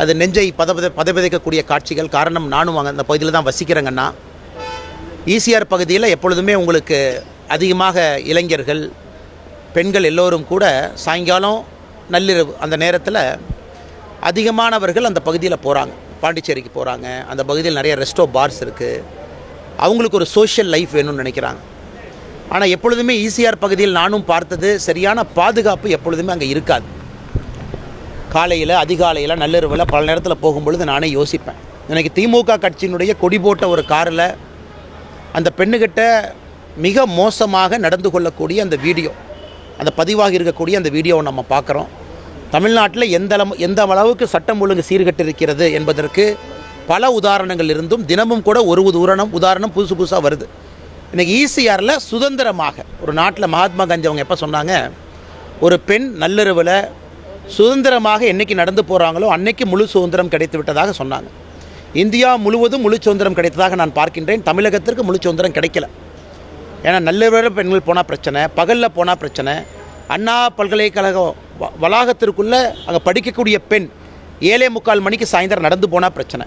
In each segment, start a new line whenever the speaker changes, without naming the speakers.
அது நெஞ்சை பதபத பதபதைக்கக்கூடிய காட்சிகள் காரணம் நானும் அங்கே அந்த பகுதியில் தான் வசிக்கிறேங்கன்னா ஈசிஆர் பகுதியில் எப்பொழுதுமே உங்களுக்கு அதிகமாக இளைஞர்கள் பெண்கள் எல்லோரும் கூட சாயங்காலம் நள்ளிரவு அந்த நேரத்தில் அதிகமானவர்கள் அந்த பகுதியில் போகிறாங்க பாண்டிச்சேரிக்கு போகிறாங்க அந்த பகுதியில் நிறைய ரெஸ்டோ பார்ஸ் இருக்குது அவங்களுக்கு ஒரு சோஷியல் லைஃப் வேணும்னு நினைக்கிறாங்க. ஆனால் எப்பொழுதுமே ஈசிஆர் பகுதியில் நானும் பார்த்தது சரியான பாதுகாப்பு எப்பொழுதுமே அங்கே இருக்காது. காலையில் அதிகாலையில் நள்ளிரவில் பல நேரத்தில் போகும்பொழுது நானே யோசிப்பேன். எனக்கு திமுக கட்சியினுடைய கொடி போட்ட ஒரு காரில் அந்த பெண்ணுக்கிட்ட மிக மோசமாக நடந்து கொள்ளக்கூடிய அந்த வீடியோ அந்த பதிவாகி இருக்கக்கூடிய அந்த வீடியோவை நம்ம பார்க்குறோம். தமிழ்நாட்டில் எந்த எந்த அளவுக்கு சட்டம் ஒழுங்கு சீர்கெட்டு இருக்கிறது என்பதற்கு பல உதாரணங்கள் இருந்தும் தினமும் கூட ஒரு உதாரணம் உதாரணம் புதுசு புதுசாக வருது. இன்றைக்கி ஈசிஆரில் சுதந்திரமாக ஒரு நாட்டில் மகாத்மா காந்தி அவங்க எப்போ சொன்னாங்க? ஒரு பெண் நள்ளிரவில் சுதந்திரமாக என்னைக்கு நடந்து போகிறாங்களோ அன்னைக்கு முழு சுதந்திரம் கிடைத்து விட்டதாக சொன்னாங்க. இந்தியா முழுவதும் முழு சுதந்திரம் கிடைத்ததாக நான் பார்க்கின்றேன். தமிழகத்திற்கு முழு சுதந்திரம் கிடைக்கல. ஏன்னா நள்ளிரவில் பெண்கள் போனால் பிரச்சனை பகலில் போனால் பிரச்சனை. அண்ணா பல்கலைக்கழகம் வ- வளாகத்திற்குள்ளே அங்கே படிக்கக்கூடிய பெண் ஏழே முக்கால் மணிக்கு சாயந்தரம் நடந்து போனால் பிரச்சனை.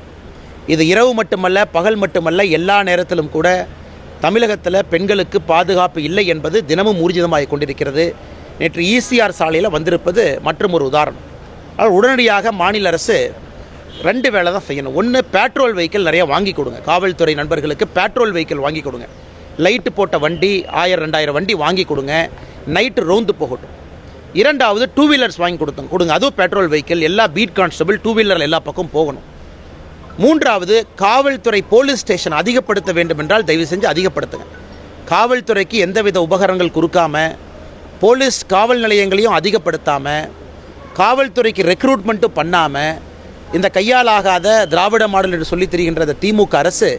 இது இரவு மட்டுமல்ல பகல் மட்டுமல்ல எல்லா நேரத்திலும் கூட தமிழகத்தில் பெண்களுக்கு பாதுகாப்பு இல்லை என்பது தினமும் ஊர்ஜிதமாக கொண்டிருக்கிறது. நேற்று ஈசிஆர் சாலையில் வந்திருப்பது மற்றும் ஒரு உதாரணம். ஆனால் உடனடியாக மாநில அரசு ரெண்டு வேலை தான் செய்யணும். ஒன்று பெட்ரோல் வெஹிக்கிள் நிறையா வாங்கி கொடுங்க. காவல்துறை நண்பர்களுக்கு பெட்ரோல் வெஹிக்கிள் வாங்கி கொடுங்க. லைட்டு போட்ட வண்டி ஆயிரம் ரெண்டாயிரம் வண்டி வாங்கி கொடுங்க. நைட்டு ரோந்து போகட்டும். இரண்டாவது டூ வீலர்ஸ் வாங்கி கொடுத்தோம் கொடுங்க. அதுவும் பெட்ரோல் வெஹிக்கிள் எல்லா பீட் கான்ஸ்டபிள் டூ வீலரில் எல்லா பக்கம் போகணும். மூன்றாவது காவல்துறை போலீஸ் ஸ்டேஷன் அதிகப்படுத்த வேண்டும் என்றால் தயவு செஞ்சு அதிகப்படுத்துங்க. காவல்துறைக்கு எந்தவித உபகரணங்கள் கொடுக்காமல் போலீஸ் காவல் நிலையங்களையும் அதிகப்படுத்தாமல் காவல்துறைக்கு ரெக்ரூட்மெண்ட்டும் பண்ணாமல் இந்த கையாலாகாத திராவிட மாடல் என்று சொல்லி தெரிகின்ற இந்த திமுக அரசு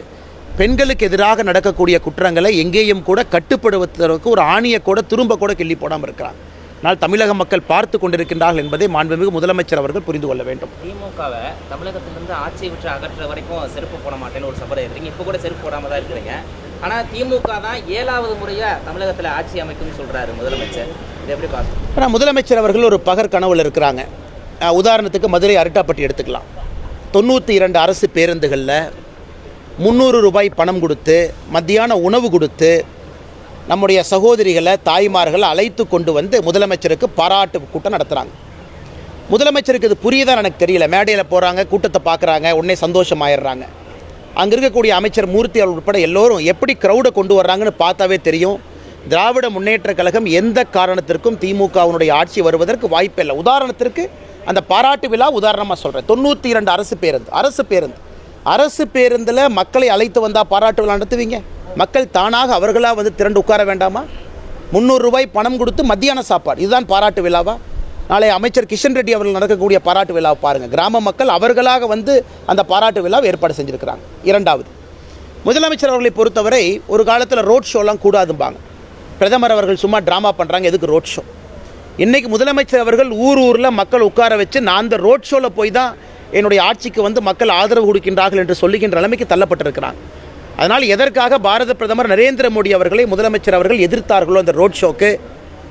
பெண்களுக்கு எதிராக நடக்கக்கூடிய குற்றங்களை எங்கேயும் கூட கட்டுப்படுத்துவதற்கு ஒரு ஆணியை கூட திரும்ப கூட கிள்ளி போடாமல் இருக்கிறாங்க. ஆனால் தமிழக மக்கள் பார்த்து கொண்டிருக்கின்றார்கள் என்பதை மாண்புமிகு முதலமைச்சர் அவர்கள் புரிந்து கொள்ள வேண்டும்.
திமுகவை தமிழகத்திலிருந்து ஆட்சியை விட்டு அகற்ற வரைக்கும் செருப்பு போட மாட்டேன்னு ஒரு சபதம் இருக்கீங்க இப்போ கூட செருப்பு போடாம தான் இருக்கிறீங்க. ஆனால் திமுக தான் ஏழாவது முறையா தமிழகத்தில் ஆட்சி அமைக்கும்னு சொல்றாரு முதலமைச்சர். இது எப்படி பார்க்கணும்?
ஆனால் முதலமைச்சர் அவர்கள் ஒரு பகர் கனவுல இருக்கிறாங்க. உதாரணத்துக்கு மதுரை அருட்டாப்பட்டி எடுத்துக்கலாம். தொண்ணூற்றி இரண்டு அரசு பேருந்துகளில் முந்நூறு ரூபாய் பணம் கொடுத்து மத்தியான உணவு கொடுத்து நம்முடைய சகோதரிகளை தாய்மார்களை அழைத்து கொண்டு வந்து முதலமைச்சருக்கு பாராட்டு கூட்டம் நடத்துகிறாங்க முதலமைச்சருக்கு இது புரியுதான் எனக்கு தெரியல. மேடையில் போகிறாங்க கூட்டத்தை பார்க்குறாங்க உடனே சந்தோஷமாயிடுறாங்க. அங்கே இருக்கக்கூடிய அமைச்சர் மூர்த்தி அவர்கள் உட்பட எல்லோரும் எப்படி க்ரௌடை கொண்டு வர்றாங்கன்னு பார்த்தாவே தெரியும். திராவிட முன்னேற்றக் கழகம் எந்த காரணத்திற்கும் திமுகவினுடைய ஆட்சி வருவதற்கு வாய்ப்பில்லை. உதாரணத்திற்கு அந்த பாராட்டு விழா உதாரணமாக சொல்கிறேன் தொண்ணூற்றி இரண்டு அரசு பேருந்து அரசு பேருந்து. அரசு பேருந்தில் மக்களை அழைத்து வந்தால் பாராட்டு விழா நடத்துவீங்க? மக்கள் தானாக அவர்களாக வந்து திரண்டு உட்கார வேண்டாமா? முந்நூறுரூவாய் பணம் கொடுத்து மத்தியான சாப்பாடு இதுதான் பாராட்டு விழாவா? நாளை அமைச்சர் கிஷன் ரெட்டி அவர்கள் நடக்கக்கூடிய பாராட்டு விழாவை பாருங்கள் கிராம மக்கள் அவர்களாக வந்து அந்த பாராட்டு விழாவை ஏற்பாடு செஞ்சுருக்கிறாங்க. இரண்டாவது முதலமைச்சர் அவர்களை பொறுத்தவரை ஒரு காலத்தில் ரோட் ஷோலாம் கூடாதும்பாங்க. பிரதமர் அவர்கள் சும்மா ட்ராமா பண்ணுறாங்க எதுக்கு ரோட் ஷோ இன்றைக்கி முதலமைச்சர் அவர்கள் ஊர் ஊரில் மக்கள் உட்கார வச்சு நான் அந்த ரோட் ஷோவில் போய் தான் என்னுடைய ஆட்சிக்கு வந்து மக்கள் ஆதரவு கொடுக்கின்றார்கள் என்று சொல்லுகின்ற நிலைமைக்கு தள்ளப்பட்டிருக்கிறாங்க அதனால் எதற்காக பாரத பிரதமர் நரேந்திர மோடி அவர்களை முதலமைச்சர் அவர்கள் எதிர்த்தார்களோ அந்த ரோட் ஷோக்கு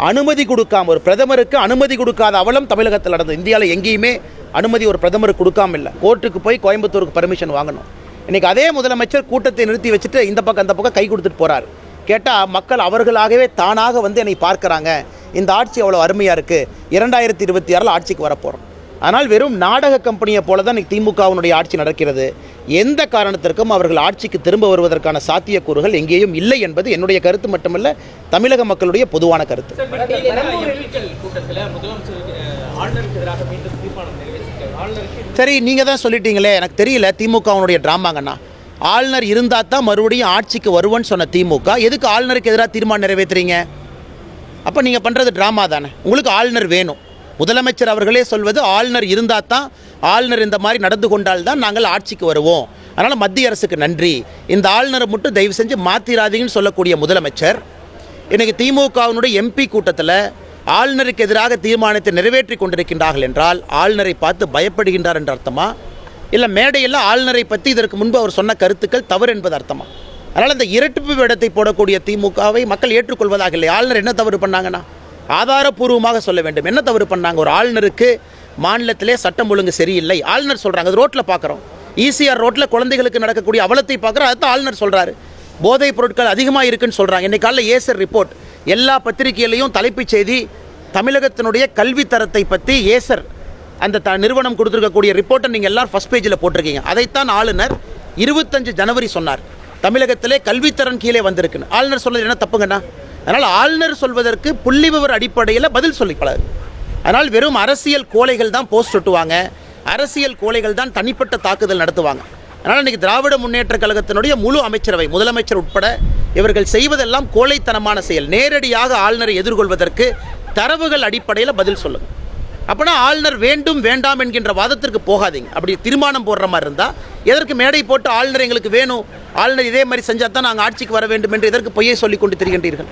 அனுமதி கொடுக்காம ஒரு பிரதமருக்கு அனுமதி கொடுக்காத அவலம் தமிழகத்தில் நடந்தது. இந்தியாவில் எங்கேயுமே அனுமதி ஒரு பிரதமருக்கு கொடுக்காம இல்லை கோர்ட்டுக்கு போய் கோயம்புத்தூருக்கு பர்மிஷன் வாங்கணும். இன்னைக்கு அதே முதலமைச்சர் கூட்டத்தை நிறுத்தி வச்சுட்டு இந்த பக்கம் அந்த பக்கம் கை கொடுத்துட்டு போகிறார் கேட்டால் மக்கள் அவர்களாகவே தானாக வந்து என்னை பார்க்குறாங்க. இந்த ஆட்சி அவ்வளோ அருமையாக இருக்குது இரண்டாயிரத்தி இருபத்தி ஆறில் ஆட்சிக்கு வரப்போகிறோம் ஆனால் வெறும் நாடக கம்பெனியை போல தான் திமுகவினுடைய ஆட்சி நடக்கிறது. எந்த காரணத்திற்கும் அவர்கள் ஆட்சிக்கு திரும்ப வருவதற்கான சாத்தியக்கூறுகள் எங்கேயும் இல்லை என்பது என்னுடைய கருத்து மட்டுமல்ல தமிழக மக்களுடைய பொதுவான கருத்து. சரி நீங்கள் தான் சொல்லிட்டீங்களே எனக்கு தெரியல திமுகவினுடைய ட்ராமாங்கண்ணா. ஆளுநர் இருந்தால் தான் மறுபடியும் ஆட்சிக்கு வருவோன்னு சொன்ன திமுக எதுக்கு ஆளுநருக்கு எதிராக தீர்மானம் நிறைவேற்றுறீங்க? அப்போ நீங்கள் பண்ணுறது ட்ராமா தானே. உங்களுக்கு ஆளுநர் வேணும். முதலமைச்சர் அவர்களே சொல்வது ஆளுநர் இருந்தால் தான் ஆளுநர் இந்த மாதிரி நடந்து கொண்டால் தான் நாங்கள் ஆட்சிக்கு வருவோம். அதனால் மத்திய அரசுக்கு நன்றி. இந்த ஆளுநரை மட்டும் தயவு செஞ்சு மாற்றிராதீங்கன்னு சொல்லக்கூடிய முதலமைச்சர் இன்றைக்கி திமுகவினுடைய எம்பி கூட்டத்தில் ஆளுநருக்கு எதிராக தீர்மானத்தை நிறைவேற்றி கொண்டிருக்கின்றார்கள் என்றால் ஆளுநரை பார்த்து பயப்படுகின்றார் என்ற அர்த்தமா? இல்லை மேடையில் ஆளுநரை பற்றி இதற்கு முன்பு அவர் சொன்ன கருத்துக்கள் தவறு என்பது அர்த்தமா? அதனால் இந்த இரட்டிப்பு வேடத்தை போடக்கூடிய திமுகவை மக்கள் ஏற்றுக்கொள்வதாக இல்லை. ஆளுநர் என்ன தவறு பண்ணாங்கன்னா? ஆதாரப்பூர்வமாக சொல்ல வேண்டும். என்ன தவறு பண்ணாங்க? ஒரு ஆளுநருக்கு மாநிலத்திலே சட்டம் ஒழுங்கு சரியில்லை. ஆளுநர் சொல்கிறாங்க அது ரோட்டில் பார்க்குறோம் ஈசிஆர் ரோட்டில் குழந்தைகளுக்கு நடக்கக்கூடிய அவலத்தை பார்க்குறோம் அதுதான் ஆளுநர் சொல்கிறாரு போதைப் பொருட்கள் அதிகமாக இருக்குன்னு சொல்கிறாங்க இன்னைக்கு காலையில் ஏசர் ரிப்போர்ட் எல்லா பத்திரிகையிலையும் தலைப்புச் செய்தி தமிழகத்தினுடைய கல்வி தரத்தை பற்றி ஏசர் அந்த த நிறுவனம் கொடுத்துருக்கக்கூடிய ரிப்போர்ட்டை நீங்கள் எல்லாரும் ஃபஸ்ட் பேஜில் போட்டிருக்கீங்க. அதைத்தான் ஆளுநர் இருபத்தஞ்சு ஜனவரி சொன்னார். தமிழகத்திலே கல்வித்தரன் கீழே வந்திருக்குன்னு. ஆளுநர் சொன்னது என்ன தப்புங்கண்ணா? அதனால் ஆளுநர் சொல்வதற்கு புள்ளி விவர அடிப்படையில் பதில் சொல்லி பழகு அதனால் வெறும் அரசியல் கோலைகள் தான் போஸ்ட் ஒட்டுவாங்க. அரசியல் கோலைகள் தான் தனிப்பட்ட தாக்குதல் நடத்துவாங்க. அதனால் இன்றைக்கி திராவிட முன்னேற்ற கழகத்தினுடைய முழு அமைச்சரவை முதலமைச்சர் உட்பட இவர்கள் செய்வதெல்லாம் கோழைத்தனமான செயல். நேரடியாக ஆளுநரை எதிர்கொள்வதற்கு தரவுகள் அடிப்படையில் பதில் சொல்லுங்கள் அப்போனா ஆளுநர் வேண்டும் வேண்டாம் என்கின்ற வாதத்திற்கு போகாதீங்க. அப்படி தீர்மானம் போடுற மாதிரி இருந்தால் எதற்கு மேடை போட்டு ஆளுநர் எங்களுக்கு வேணும்? ஆளுநர் இதே மாதிரி செஞ்சால் தான் நாங்கள் ஆட்சிக்கு வர வேண்டும் என்று எதற்கு பொய்யை சொல்லிக் கொண்டு திரிகின்றீர்கள்.